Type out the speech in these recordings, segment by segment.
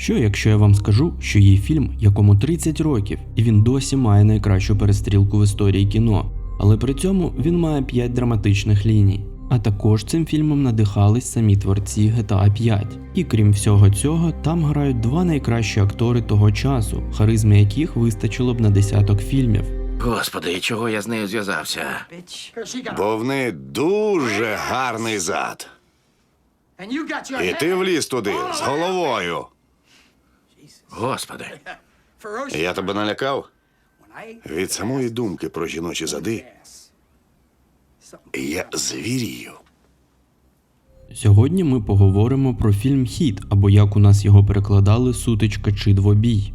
Що якщо я вам скажу, що є фільм, якому 30 років, і він досі має найкращу перестрілку в історії кіно, але при цьому він має 5 драматичних ліній. А також цим фільмом надихались самі творці GTA 5. І крім всього цього, там грають два найкращі актори того часу, харизми яких вистачило б на десяток фільмів. Господи, і чого я з нею зв'язався? Бо в неї дуже гарний зад. І ти вліз туди з головою. Господи, Я тебе налякав? Від самої думки про жіночі зади я звірію. Сьогодні ми поговоримо про фільм Хіт, або як у нас його перекладали сутичка чи двобій.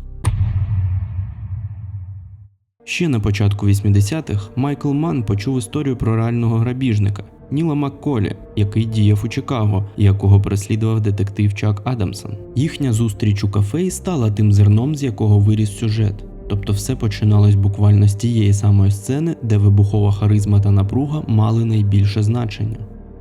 Ще на початку 80-х Майкл Манн почув історію про реального грабіжника Ніла Макколі, який діяв у Чикаго, якого переслідував детектив Чак Адамсон. Їхня зустріч у кафе і стала тим зерном, з якого виріс сюжет. Тобто все починалось буквально з тієї самої сцени, де вибухова харизма та напруга мали найбільше значення.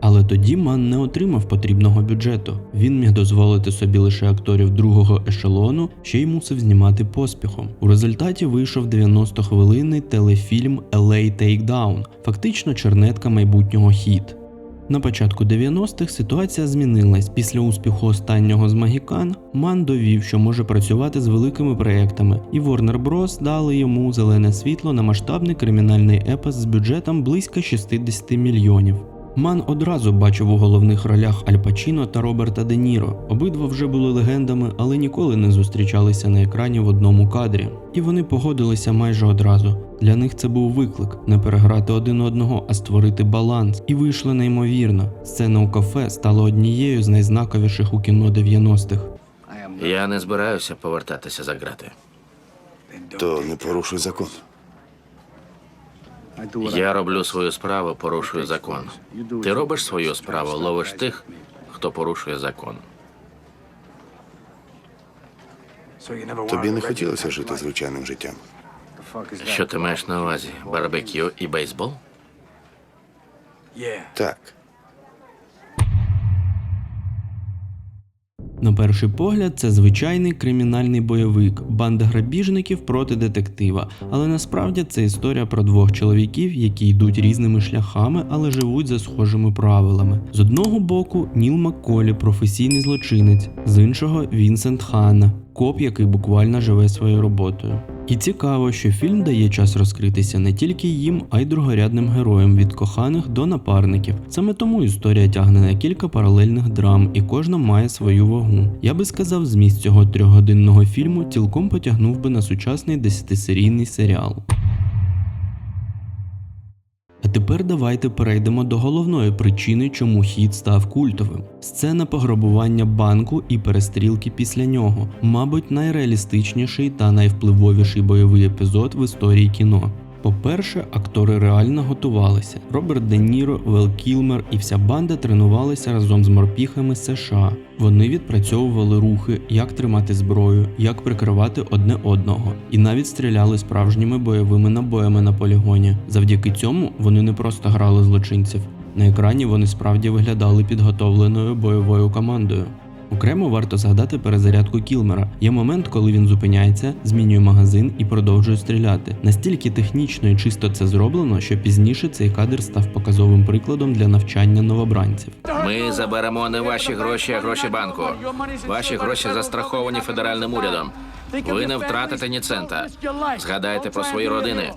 Але тоді Ман не отримав потрібного бюджету. Він міг дозволити собі лише акторів другого ешелону, ще й мусив знімати поспіхом. У результаті вийшов 90-хвилинний телефільм LA Takedown, фактично чернетка майбутнього хіт. На початку 90-х ситуація змінилась. Після успіху останнього з Магікан Ман довів, що може працювати з великими проектами, і Warner Bros. дали йому зелене світло на масштабний кримінальний епос з бюджетом близько 60 мільйонів. Ман одразу бачив у головних ролях Аль Пачіно та Роберта Де Ніро. Обидва вже були легендами, але ніколи не зустрічалися на екрані в одному кадрі. І вони погодилися майже одразу. Для них це був виклик не переграти один одного, а створити баланс. І вийшли неймовірно. Сцена у кафе стала однією з найзнаковіших у кіно 90-х. я не збираюся повертатися за грати. То не порушуй закон. Я роблю свою справу, порушую закон. Ти робиш свою справу, ловиш тих, хто порушує закон. Тобі не хотілося жити звичайним життям. Що ти маєш на увазі? Барбекю і бейсбол? Так. На перший погляд, це звичайний кримінальний бойовик, банда грабіжників проти детектива. Але насправді це історія про двох чоловіків, які йдуть різними шляхами, але живуть за схожими правилами. З одного боку, Ніл Макколі, професійний злочинець, з іншого Вінсент Ханна, коп, який буквально живе своєю роботою. І цікаво, що фільм дає час розкритися не тільки їм, а й другорядним героям від коханих до напарників. Саме тому історія тягне на кілька паралельних драм, і кожна має свою вагу. Я би сказав, зміст цього трьохгодинного фільму цілком потягнув би на сучасний десятисерійний серіал. А тепер давайте перейдемо до головної причини, чому хід став культовим. Сцена пограбування банку і перестрілки після нього, мабуть, найреалістичніший та найвпливовіший бойовий епізод в історії кіно. По-перше, актори реально готувалися. Роберт Де Ніро, Вел Кілмер і вся банда тренувалися разом з морпіхами США. Вони відпрацьовували рухи, як тримати зброю, як прикривати одне одного, і навіть стріляли справжніми бойовими набоями на полігоні. Завдяки цьому вони не просто грали злочинців. На екрані вони справді виглядали підготовленою бойовою командою. Окремо варто згадати перезарядку Кілмера. Є момент, коли він зупиняється, змінює магазин і продовжує стріляти. Настільки технічно і чисто це зроблено, що пізніше цей кадр став показовим прикладом для навчання новобранців. Ми заберемо не ваші гроші, а гроші банку. Ваші гроші застраховані федеральним урядом. Ви не втратите ні цента. Згадайте про свої родини.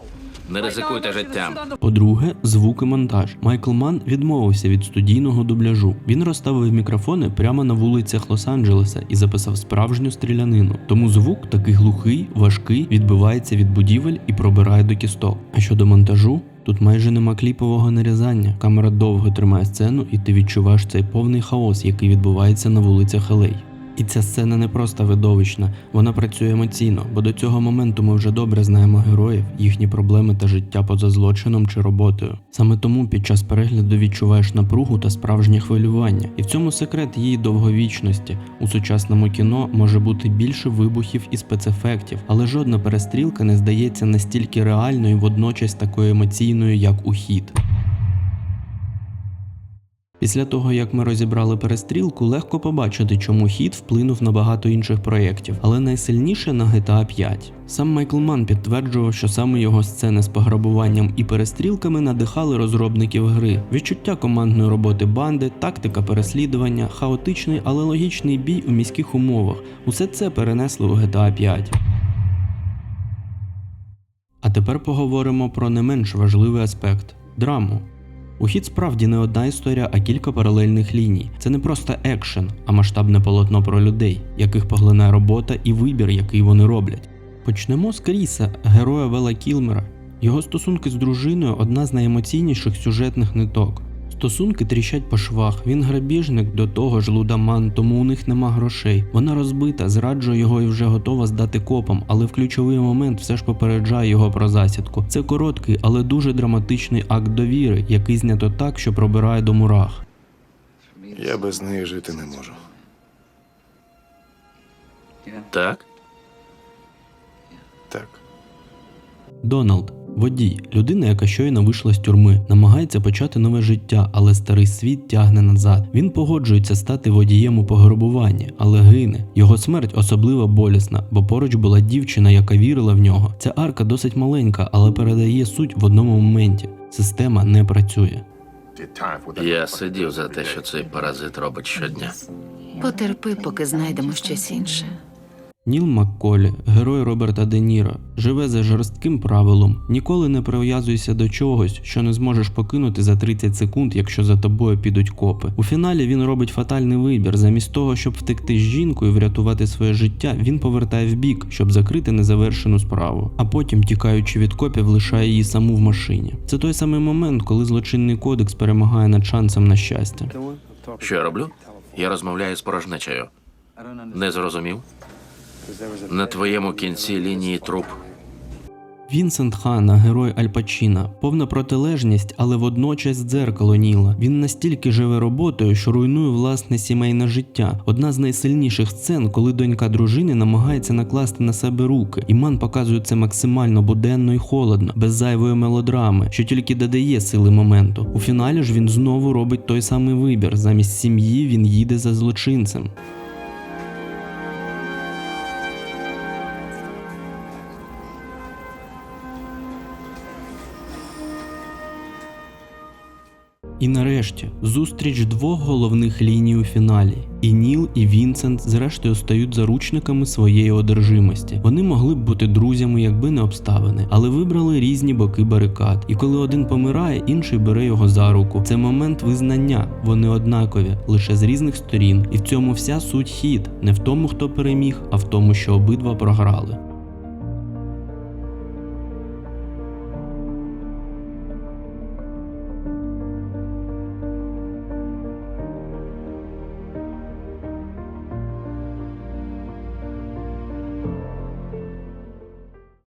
Не ризикуйте життям. По-друге, звук і монтаж. Майкл Ман відмовився від студійного дубляжу. Він розставив мікрофони прямо на вулицях Лос-Анджелеса і записав справжню стрілянину. Тому звук такий глухий, важкий, відбивається від будівель і пробирає до кісток. А щодо монтажу. Тут майже нема кліпового нарізання. Камера довго тримає сцену, і ти відчуваєш цей повний хаос, який відбувається на вулицях Елей. І ця сцена не просто видовищна, вона працює емоційно, бо до цього моменту ми вже добре знаємо героїв, їхні проблеми та життя поза злочином чи роботою. Саме тому під час перегляду відчуваєш напругу та справжнє хвилювання. І в цьому секрет її довговічності. У сучасному кіно може бути більше вибухів і спецефектів, але жодна перестрілка не здається настільки реальною водночас такою емоційною, як у хід. Після того, як ми розібрали перестрілку, легко побачити, чому хід вплинув на багато інших проєктів, але найсильніше на GTA 5. Сам Майкл Ман підтверджував, що саме його сцени з пограбуванням і перестрілками надихали розробників гри. Відчуття командної роботи банди, тактика переслідування, хаотичний, але логічний бій у міських умовах усе це перенесли у GTA 5. А тепер поговоримо про не менш важливий аспект драму. У хід справді не одна історія, а кілька паралельних ліній. Це не просто екшен, а масштабне полотно про людей, яких поглинає робота і вибір, який вони роблять. Почнемо з Кріса, героя Вела Кілмера. Його стосунки з дружиною одна з найемоційніших сюжетних ниток. Стосунки тріщать по швах, він грабіжник, до того ж лудаман, тому у них нема грошей. Вона розбита, зраджує його і вже готова здати копам, але в ключовий момент все ж попереджає його про засідку. Це короткий, але дуже драматичний акт довіри, який знято так, що пробирає до мурах. Я без неї жити не можу. Так? Так. Дональд, водій, людина, яка щойно вийшла з тюрми, намагається почати нове життя, але старий світ тягне назад. Він погоджується стати водієм у пограбуванні, але гине. Його смерть особливо болісна, бо поруч була дівчина, яка вірила в нього. Ця арка досить маленька, але передає суть в одному моменті. Система не працює. Я сидів за те, що цей паразит робить щодня. Потерпи, поки знайдемо щось інше. Ніл Макколі, герой Роберта Де Ніро, живе за жорстким правилом: ніколи не прив'язуйся до чогось, що не зможеш покинути за 30 секунд, якщо за тобою підуть копи. У фіналі він робить фатальний вибір. Замість того, щоб втекти з жінкою і врятувати своє життя, він повертає вбік, щоб закрити незавершену справу. А потім, тікаючи від копів, лишає її саму в машині. Це той самий момент, коли злочинний кодекс перемагає над шансом на щастя. Що я роблю? Я розмовляю з порожнечею. Не зрозумів? На твоєму кінці лінії труп. Вінсент Хана, герой Аль Пачіна, повна протилежність, але водночас дзеркало Ніла. Він настільки живе роботою, що руйнує власне сімейне життя. Одна з найсильніших сцен, коли донька дружини намагається накласти на себе руки. І Ман показує це максимально буденно і холодно, без зайвої мелодрами, що тільки додає сили моменту. У фіналі ж він знову робить той самий вибір. Замість сім'ї він їде за злочинцем. І нарешті зустріч двох головних ліній у фіналі. І Ніл, і Вінсент зрештою стають заручниками своєї одержимості. Вони могли б бути друзями, якби не обставини, але вибрали різні боки барикад. І коли один помирає, інший бере його за руку. Це момент визнання. Вони однакові, лише з різних сторін. І в цьому вся суть хід не в тому, хто переміг, а в тому, що обидва програли.